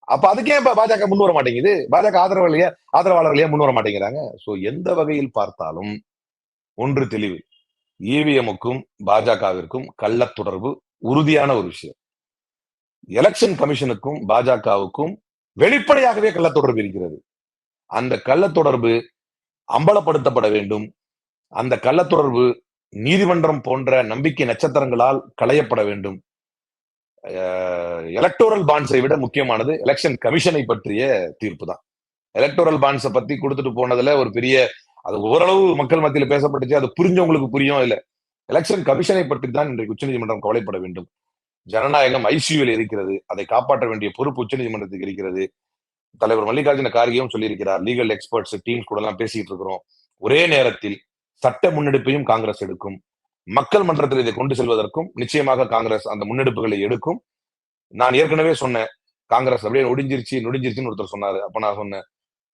அப்ப அதுக்கே இப்ப பாஜக முன் வர மாட்டேங்குது? பாஜக ஆதரவாளிய ஆதரவாளர்களையே முன் வர மாட்டேங்கிறாங்க. சோ எந்த வகையில் பார்த்தாலும் ஒன்று தெளிவு. இவிஎம்முக்கும் பாஜகவிற்கும் கள்ள தொடர்பு உறுதியான ஒரு விஷயம். எலெக்ஷன் கமிஷனுக்கும் பாஜகவுக்கும் வெளிப்படையாகவே கள்ள தொடர்பு இருக்கிறது. அந்த கள்ள தொடர்பு அம்பலப்படுத்தப்பட வேண்டும். அந்த கள்ள தொடர்பு நீதிமன்றம் போன்ற நம்பிக்கை நட்சத்திரங்களால் களையப்பட வேண்டும். எலக்டோரல் பாண்ட்ஸை விட முக்கியமானது எலெக்ஷன் கமிஷனை பற்றிய தீர்ப்பு தான். எலக்டோரல் பாண்ட்ஸை பத்தி கொடுத்துட்டு போனதுல ஒரு பெரிய அது ஓரளவு மக்கள் மத்தியில் பேசப்பட்டுச்சு அது புரிஞ்சவங்களுக்கு புரியும். இல்ல எலெக்ஷன் கமிஷனை பற்றி தான் இன்றைக்கு உச்சநீதிமன்றம் கவலைப்பட வேண்டும். ஜனநாயகம் ஐசியூவில் இருக்கிறது. அதை காப்பாற்ற வேண்டிய பொறுப்பு உச்சநீதிமன்றத்துக்கு இருக்கிறது. தலைவர் மல்லிகார்ஜுன கார்கேயும் சொல்லியிருக்கிறார். லீகல் எக்ஸ்பர்ட்ஸ் டீம்ஸ் கூட எல்லாம் பேசிட்டு இருக்கிறோம். ஒரே நேரத்தில் சட்ட முன்னெடுப்பையும் காங்கிரஸ் எடுக்கும். மக்கள் மன்றத்தில் இதை கொண்டு செல்வதற்கும் நிச்சயமாக காங்கிரஸ் அந்த முன்னெடுப்புகளை எடுக்கும். நான் ஏற்கனவே சொன்னேன். காங்கிரஸ் அப்படியே ஒடிஞ்சிருச்சு நொடிஞ்சிருச்சுன்னு ஒருத்தர் சொன்னாரு. அப்ப நான் சொன்னேன்.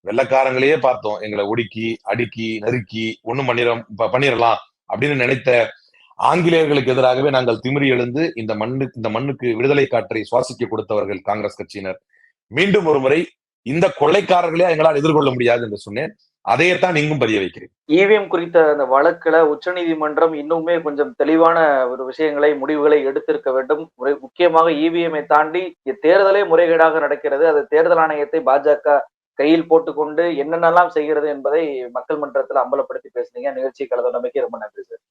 வெள்ளக்காரங்களையே பார்த்தோம். எங்களை ஒடுக்கி அடுக்கி நறுக்கி ஒண்ணும் பண்ணிட பண்ணிடலாம் அப்படின்னு நினைத்த ஆங்கிலேயர்களுக்கு எதிராகவே நாங்கள் திமிரி எழுந்து இந்த மண்ணு இந்த மண்ணுக்கு விடுதலை காற்றை சுவாசிக்க கொடுத்தவர்கள் காங்கிரஸ் கட்சியினர். மீண்டும் ஒரு முறை இந்த கொள்ளைக்காரர்களே எங்களால் எதிர்கொள்ள முடியாது என்று சொன்னேன். அதையத்தான் இங்கும் பதிய வைக்கிறேன். இவிஎம் குறித்த அந்த வழக்குல உச்சநீதிமன்றம் இன்னுமே கொஞ்சம் தெளிவான ஒரு விஷயங்களை முடிவுகளை எடுத்திருக்க வேண்டும். முக்கியமாக இவிஎம்ஐ தாண்டி தேர்தலே முறைகேடாக நடக்கிறது. அது தேர்தல் ஆணையத்தை பாஜக கையில் போட்டுக்கொண்டு என்னென்னலாம் செய்கிறது என்பதை மக்கள் மன்றத்தில் அம்பலப்படுத்தி பேசுனீங்க. நிகழ்ச்சி கலந்த நம்பிக்கை ரொம்ப நன்றி சார்.